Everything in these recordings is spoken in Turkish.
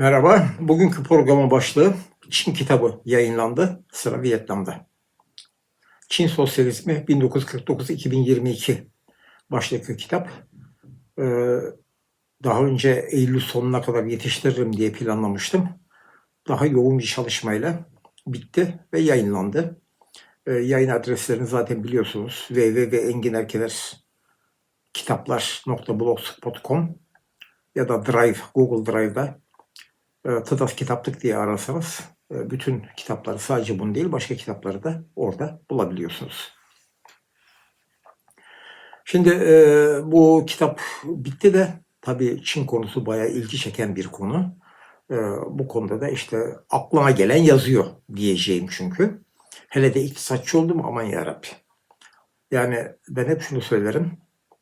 Merhaba. Bugünkü programın başlığı Çin kitabı yayınlandı. Sıra Vietnam'da. Çin Sosyalizmi 1949-2022 başlıklı kitap. Ee, daha önce Eylül sonuna kadar yetiştiririm diye planlamıştım. Daha yoğun bir çalışmayla bitti ve yayınlandı. Ee, yayın adreslerini zaten biliyorsunuz. www.enginerkeler kitaplar.blogspot.com ya da Drive, Google Drive'da e, Tıdas Kitaplık diye ararsanız e, bütün kitapları sadece bunu değil başka kitapları da orada bulabiliyorsunuz. Şimdi e, bu kitap bitti de tabii Çin konusu bayağı ilgi çeken bir konu. E, bu konuda da işte aklıma gelen yazıyor diyeceğim çünkü. Hele de iktisatçı oldum aman yarabbi. Yani ben hep şunu söylerim.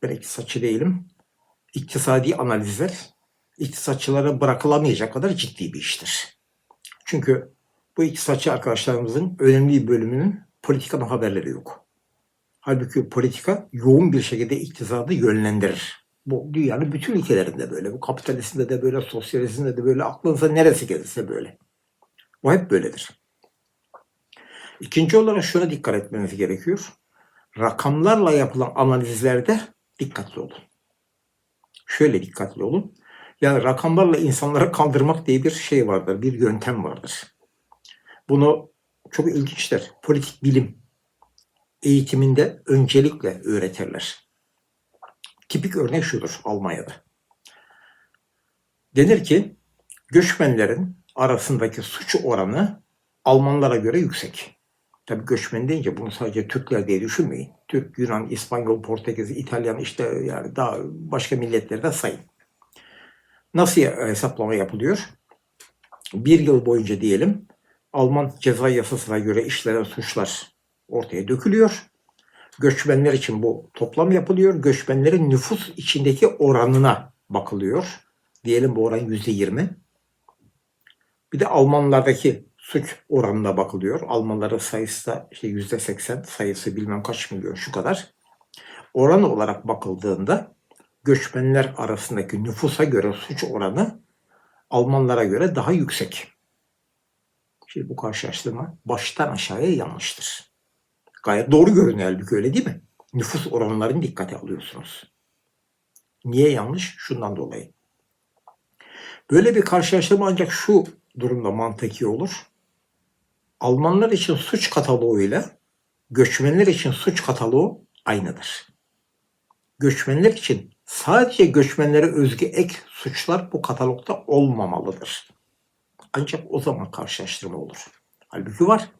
Ben iktisatçı değilim. İktisadi analizler iktisatçılara bırakılamayacak kadar ciddi bir iştir. Çünkü bu iktisatçı arkadaşlarımızın önemli bir bölümünün politikadan haberleri yok. Halbuki politika yoğun bir şekilde iktisadı yönlendirir. Bu dünyanın bütün ülkelerinde böyle. Bu kapitalizmde de böyle, sosyalizmde de böyle, aklınıza neresi gelirse böyle. Bu hep böyledir. İkinci olarak şuna dikkat etmeniz gerekiyor. Rakamlarla yapılan analizlerde dikkatli olun. Şöyle dikkatli olun. Yani rakamlarla insanları kandırmak diye bir şey vardır, bir yöntem vardır. Bunu çok ilginçtir. Politik bilim eğitiminde öncelikle öğretirler. Tipik örnek şudur Almanya'da. Denir ki göçmenlerin arasındaki suç oranı Almanlara göre yüksek. Tabii göçmen deyince bunu sadece Türkler diye düşünmeyin. Türk, Yunan, İspanyol, Portekiz, İtalyan işte yani daha başka milletleri de sayın. Nasıl hesaplama yapılıyor? Bir yıl boyunca diyelim Alman ceza yasasına göre işlenen suçlar ortaya dökülüyor. Göçmenler için bu toplam yapılıyor. Göçmenlerin nüfus içindeki oranına bakılıyor. Diyelim bu oran yüzde yirmi. Bir de Almanlardaki suç oranına bakılıyor. Almanların sayısı da işte yüzde seksen, sayısı bilmem kaç milyon şu kadar. Oran olarak bakıldığında göçmenler arasındaki nüfusa göre suç oranı Almanlara göre daha yüksek. Şimdi bu karşılaştırma baştan aşağıya yanlıştır. Gayet doğru görünüyor halbuki öyle değil mi? Nüfus oranlarını dikkate alıyorsunuz. Niye yanlış? Şundan dolayı. Böyle bir karşılaştırma ancak şu durumda mantıki olur. Almanlar için suç kataloğu ile göçmenler için suç kataloğu aynıdır. Göçmenler için sadece göçmenlere özgü ek suçlar bu katalogda olmamalıdır. Ancak o zaman karşılaştırma olur. Halbuki var.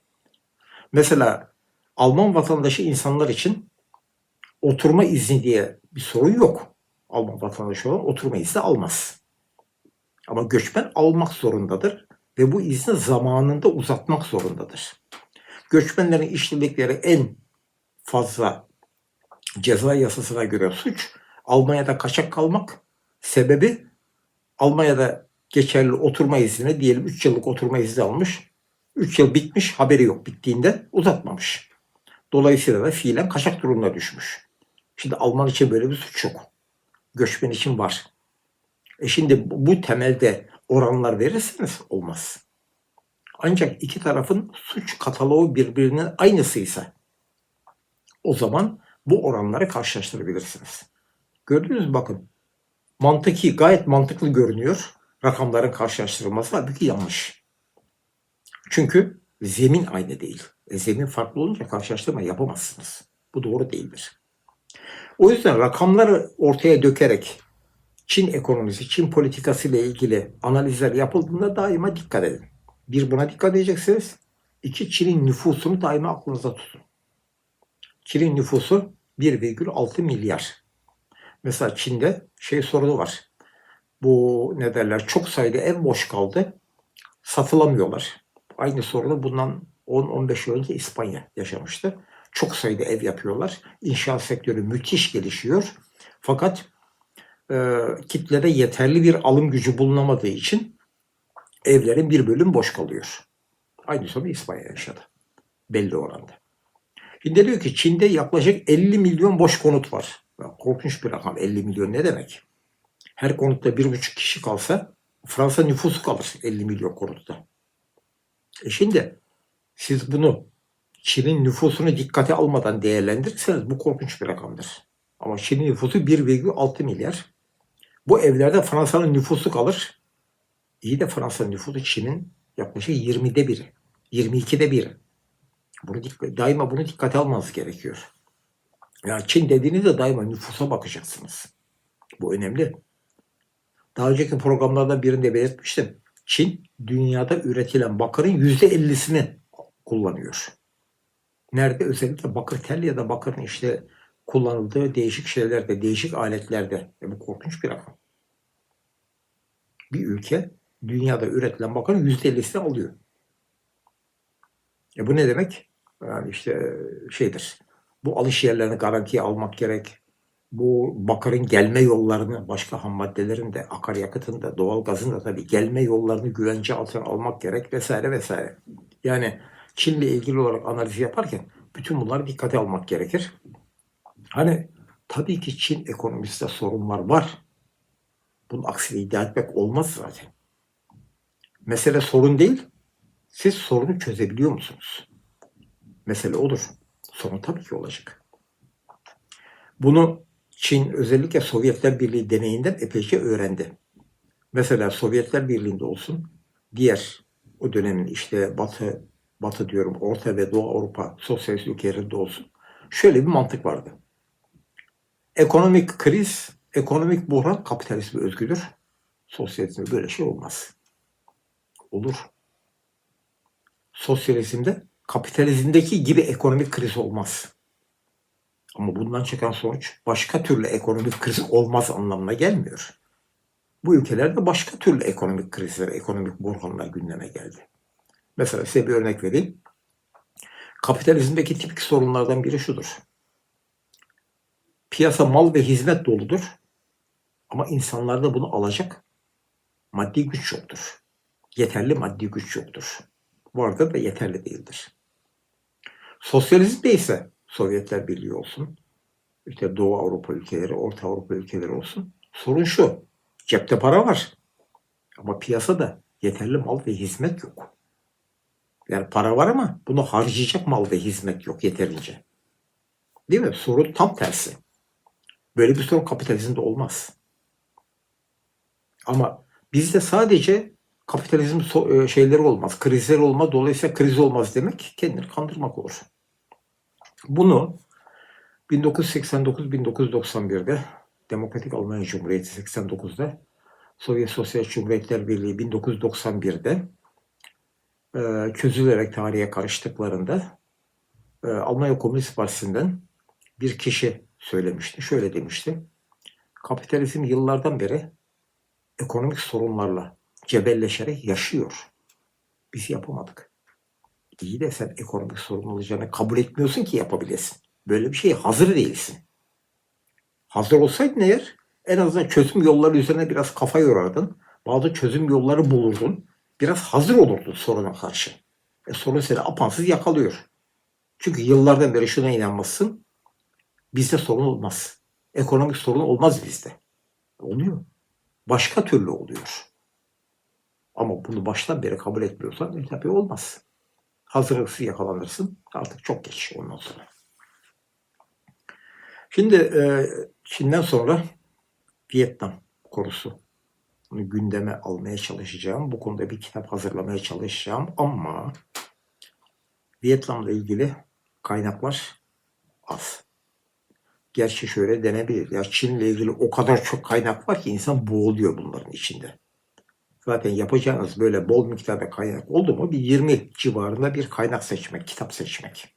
Mesela Alman vatandaşı insanlar için oturma izni diye bir sorun yok. Alman vatandaşı olan oturma izni almaz. Ama göçmen almak zorundadır ve bu izni zamanında uzatmak zorundadır. Göçmenlerin işledikleri en fazla ceza yasasına göre suç Almanya'da kaçak kalmak. Sebebi Almanya'da geçerli oturma izni diyelim 3 yıllık oturma izni almış. 3 yıl bitmiş haberi yok bittiğinde uzatmamış. Dolayısıyla da fiilen kaçak durumuna düşmüş. Şimdi Alman için böyle bir suç yok. Göçmen için var. E şimdi bu temelde oranlar verirseniz olmaz. Ancak iki tarafın suç kataloğu birbirinin aynısıysa o zaman bu oranları karşılaştırabilirsiniz. Gördünüz mü bakın. Mantıki gayet mantıklı görünüyor. Rakamların karşılaştırılması halbuki yanlış. Çünkü zemin aynı değil. E, zemin farklı olunca karşılaştırma yapamazsınız. Bu doğru değildir. O yüzden rakamları ortaya dökerek Çin ekonomisi, Çin politikası ile ilgili analizler yapıldığında daima dikkat edin. Bir buna dikkat edeceksiniz. İki Çin'in nüfusunu daima aklınızda tutun. Çin'in nüfusu 1,6 milyar. Mesela Çin'de şey sorunu var. Bu ne derler çok sayıda ev boş kaldı. Satılamıyorlar. Aynı sorunu bundan 10-15 yıl önce İspanya yaşamıştı. Çok sayıda ev yapıyorlar. İnşaat sektörü müthiş gelişiyor. Fakat e, kitlede yeterli bir alım gücü bulunamadığı için evlerin bir bölüm boş kalıyor. Aynı sorunu İspanya yaşadı. Belli oranda. Şimdi diyor ki Çin'de yaklaşık 50 milyon boş konut var. Korkunç bir rakam 50 milyon ne demek? Her konutta bir buçuk kişi kalsa Fransa nüfusu kalır 50 milyon konutta. E şimdi siz bunu Çin'in nüfusunu dikkate almadan değerlendirirseniz bu korkunç bir rakamdır. Ama Çin'in nüfusu 1,6 milyar. Bu evlerde Fransa'nın nüfusu kalır. İyi de Fransa'nın nüfusu Çin'in yaklaşık 20'de biri. 22'de biri. Bunu daima bunu dikkate almanız gerekiyor. Yani Çin dediğinizde daima nüfusa bakacaksınız. Bu önemli. Daha önceki programlarda birinde belirtmiştim. Çin dünyada üretilen bakırın %50'sini kullanıyor. Nerede? Özellikle bakır tel ya da bakırın işte kullanıldığı değişik şeylerde, değişik aletlerde. E bu korkunç bir rakam. Bir ülke dünyada üretilen bakırın %50'sini alıyor. E bu ne demek? Yani işte şeydir. Bu alış yerlerini garantiye almak gerek. Bu bakırın gelme yollarını, başka ham maddelerin de, akaryakıtın da, doğal gazın da tabii gelme yollarını güvence altına almak gerek vesaire vesaire. Yani Çin'le ilgili olarak analiz yaparken bütün bunları dikkate almak gerekir. Hani tabii ki Çin ekonomisinde sorunlar var. Bunun aksini iddia etmek olmaz zaten. Mesele sorun değil. Siz sorunu çözebiliyor musunuz? Mesele olur. Sorun tabii ki olacak. Bunu Çin özellikle Sovyetler Birliği deneyinden epeyce öğrendi. Mesela Sovyetler Birliği'nde olsun, diğer o dönemin işte Batı, Batı diyorum Orta ve Doğu Avrupa sosyalist ülkelerinde olsun. Şöyle bir mantık vardı. Ekonomik kriz, ekonomik buhran kapitalizme özgüdür. Sosyalizmde böyle şey olmaz. Olur. Sosyalizmde kapitalizmdeki gibi ekonomik kriz olmaz. Ama bundan çıkan sonuç başka türlü ekonomik kriz olmaz anlamına gelmiyor. Bu ülkelerde başka türlü ekonomik krizler, ekonomik burhanlar gündeme geldi. Mesela size bir örnek vereyim. Kapitalizmdeki tipik sorunlardan biri şudur. Piyasa mal ve hizmet doludur. Ama insanlarda bunu alacak maddi güç yoktur. Yeterli maddi güç yoktur. Vardır da yeterli değildir. Sosyalizmde ise Sovyetler Birliği olsun, işte Doğu Avrupa ülkeleri, Orta Avrupa ülkeleri olsun. Sorun şu, cepte para var ama piyasada yeterli mal ve hizmet yok. Yani para var ama bunu harcayacak mal ve hizmet yok yeterince. Değil mi? Sorun tam tersi. Böyle bir sorun kapitalizmde olmaz. Ama bizde sadece kapitalizm e, şeyleri olmaz, krizler olmaz. Dolayısıyla kriz olmaz demek kendini kandırmak olur. Bunu 1989-1991'de Demokratik Almanya Cumhuriyeti 89'da Sovyet Sosyalist Cumhuriyetler Birliği 1991'de e, çözülerek tarihe karıştıklarında e, Almanya Komünist Partisi'nden bir kişi söylemişti. Şöyle demişti. Kapitalizm yıllardan beri ekonomik sorunlarla cebelleşerek yaşıyor. Biz yapamadık. İyi de sen ekonomik sorun olacağını kabul etmiyorsun ki yapabilesin. Böyle bir şey hazır değilsin. Hazır olsaydın eğer en azından çözüm yolları üzerine biraz kafa yorardın. Bazı çözüm yolları bulurdun. Biraz hazır olurdun soruna karşı. E sorun seni apansız yakalıyor. Çünkü yıllardan beri şuna inanmazsın. Bizde sorun olmaz. Ekonomik sorun olmaz bizde. Oluyor. Başka türlü oluyor. Ama bunu baştan beri kabul etmiyorsan e, tabii olmaz. Hazırlıksız yakalanırsın. Artık çok geç ondan sonra. Şimdi e, Çin'den sonra Vietnam konusu. Bunu gündeme almaya çalışacağım. Bu konuda bir kitap hazırlamaya çalışacağım ama Vietnam'la ilgili kaynaklar az. Gerçi şöyle denebilir. Ya Çin'le ilgili o kadar çok kaynak var ki insan boğuluyor bunların içinde. Zaten yapacağınız böyle bol miktarda kaynak oldu mu bir 20 civarında bir kaynak seçmek, kitap seçmek.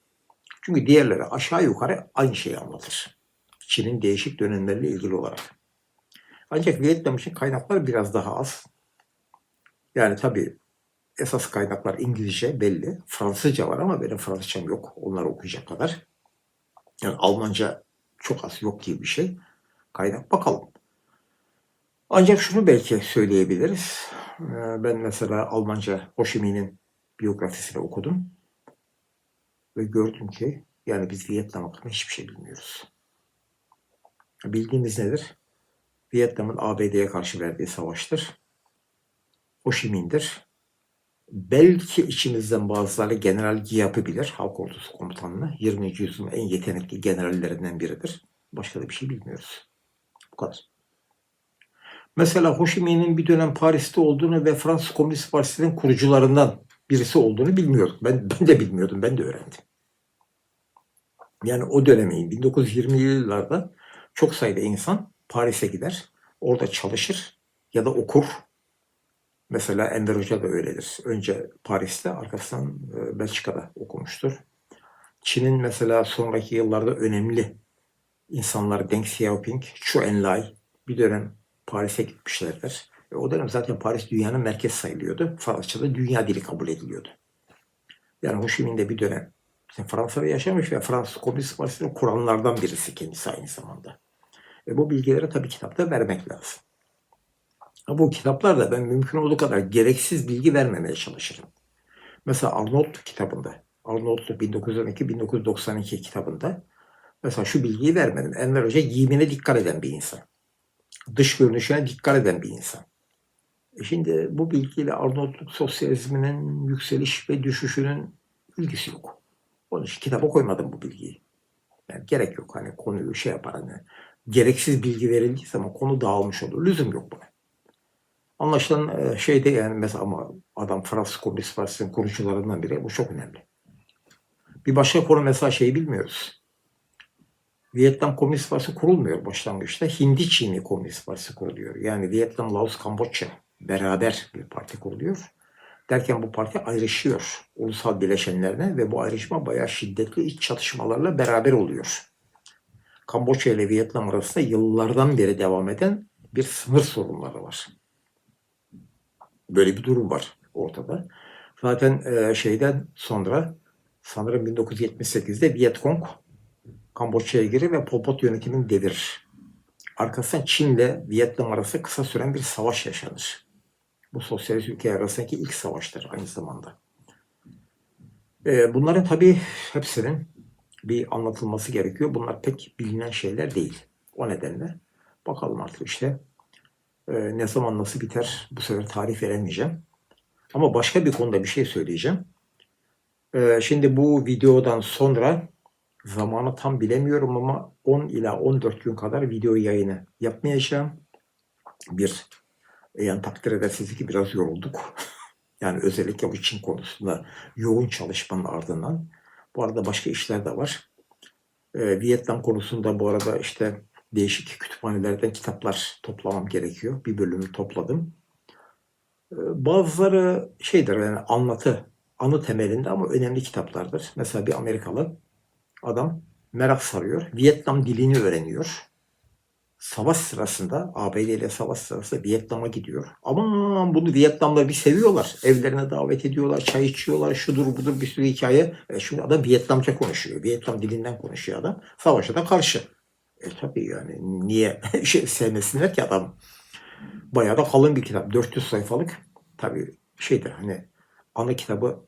Çünkü diğerleri aşağı yukarı aynı şeyi anlatır. Çin'in değişik dönemleriyle ilgili olarak. Ancak Vietnam için kaynaklar biraz daha az. Yani tabii esas kaynaklar İngilizce belli. Fransızca var ama benim Fransızcam yok. Onları okuyacak kadar. Yani Almanca çok az yok gibi bir şey. Kaynak bakalım. Ancak şunu belki söyleyebiliriz. Ee, ben mesela Almanca Ho Chi Minh'in biyografisini okudum. Ve gördüm ki yani biz Vietnam hakkında hiçbir şey bilmiyoruz. Bildiğimiz nedir? Vietnam'ın ABD'ye karşı verdiği savaştır. Ho Chi Minh'dir. Belki içimizden bazıları General Giap'ı bilir. Halk Ordusu Komutanını. 20. yüzyılın en yetenekli generallerinden biridir. Başka da bir şey bilmiyoruz. Bu kadar. Mesela Ho Chi Minh'in bir dönem Paris'te olduğunu ve Fransız Komünist Partisi'nin kurucularından birisi olduğunu bilmiyordum. Ben, ben de bilmiyordum. Ben de öğrendim. Yani o dönemin 1920'li yıllarda çok sayıda insan Paris'e gider. Orada çalışır ya da okur. Mesela Enver Hoca da öyledir. Önce Paris'te arkasından e, Belçika'da okumuştur. Çin'in mesela sonraki yıllarda önemli insanlar Deng Xiaoping, Zhou Enlai bir dönem Paris'e gitmişlerdir. E, o dönem zaten Paris dünyanın merkez sayılıyordu. Fransızca'da dünya dili kabul ediliyordu. Yani Ho Chi de bir dönem işte Fransa'da yaşamış ve Fransız Komünist Partisi'nin kuranlardan birisi kendisi aynı zamanda. E, bu bilgileri tabii kitapta vermek lazım. Ama bu kitaplarda ben mümkün olduğu kadar gereksiz bilgi vermemeye çalışırım. Mesela Arnold kitabında, Arnold'lu 1912-1992 kitabında mesela şu bilgiyi vermedim. Enver Hoca giyimine dikkat eden bir insan. Dış görünüşüne dikkat eden bir insan. E şimdi bu bilgiyle Arnold'luk sosyalizminin yükseliş ve düşüşünün ilgisi yok. Onun için kitaba koymadım bu bilgiyi. Yani gerek yok hani konuyu şey yapar hani gereksiz bilgi verildiği zaman konu dağılmış olur. Lüzum yok buna. Anlaşılan e, şeyde yani mesela ama adam Fransız Komünist Partisi'nin kurucularından biri. Bu çok önemli. Bir başka konu mesela şeyi bilmiyoruz. Vietnam Komünist Partisi kurulmuyor başlangıçta. Hindi Çinli Komünist Partisi kuruluyor. Yani Vietnam, Laos, Kamboçya beraber bir parti kuruluyor. Derken bu parti ayrışıyor ulusal bileşenlerine ve bu ayrışma bayağı şiddetli iç çatışmalarla beraber oluyor. Kamboçya ile Vietnam arasında yıllardan beri devam eden bir sınır sorunları var. Böyle bir durum var ortada. Zaten e, şeyden sonra sanırım 1978'de Vietcong Kamboçya'ya girir ve Pol Pot yönetimini devirir. Arkasından Çin ile Vietnam arası kısa süren bir savaş yaşanır. Bu sosyalist ülkeler arasındaki ilk savaştır aynı zamanda. E, bunların tabii hepsinin bir anlatılması gerekiyor. Bunlar pek bilinen şeyler değil. O nedenle bakalım artık işte e, ne zaman nasıl biter bu sefer tarih veremeyeceğim. Ama başka bir konuda bir şey söyleyeceğim. E, şimdi bu videodan sonra zamanı tam bilemiyorum ama 10 ila 14 gün kadar video yayını yapmayacağım. Bir, yani takdir edersiniz ki biraz yorulduk. yani özellikle bu Çin konusunda yoğun çalışmanın ardından. Bu arada başka işler de var. Ee, Vietnam konusunda bu arada işte değişik kütüphanelerden kitaplar toplamam gerekiyor. Bir bölümü topladım. Ee, bazıları şeydir yani anlatı, anı temelinde ama önemli kitaplardır. Mesela bir Amerikalı adam merak sarıyor. Vietnam dilini öğreniyor. Savaş sırasında, ABD ile savaş sırasında Vietnam'a gidiyor. Ama bunu Vietnamlar bir seviyorlar. Evlerine davet ediyorlar, çay içiyorlar, şudur budur bir sürü hikaye. E şimdi adam Vietnamca konuşuyor. Vietnam dilinden konuşuyor adam. Savaşa da karşı. E tabii yani niye şey sevmesinler ki adam. Bayağı da kalın bir kitap. 400 sayfalık. Tabii şeydir hani ana kitabı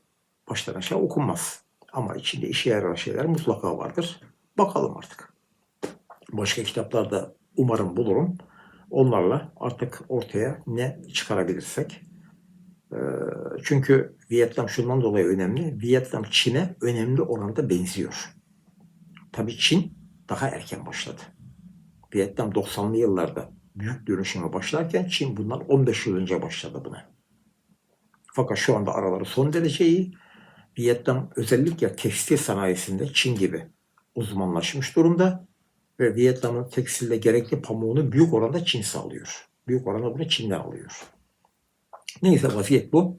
baştan aşağı okunmaz. Ama içinde işe yarar şeyler mutlaka vardır. Bakalım artık. Başka kitaplar da umarım bulurum. Onlarla artık ortaya ne çıkarabilirsek. Ee, Çünkü Vietnam şundan dolayı önemli. Vietnam Çin'e önemli oranda benziyor. Tabii Çin daha erken başladı. Vietnam 90'lı yıllarda büyük dönüşüme başlarken Çin bundan 15 yıl önce başladı buna. Fakat şu anda araları son derece iyi. Vietnam özellikle tekstil sanayisinde Çin gibi uzmanlaşmış durumda ve Vietnam'ın tekstilde gerekli pamuğunu büyük oranda Çin sağlıyor. Büyük oranda bunu Çin'den alıyor. Neyse vaziyet bu.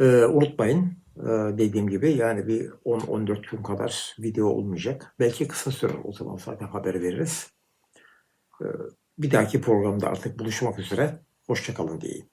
Ee, unutmayın ee, dediğim gibi yani bir 10-14 gün kadar video olmayacak. Belki kısa sürer o zaman zaten haber veririz. Ee, bir dahaki programda artık buluşmak üzere. Hoşçakalın diyeyim.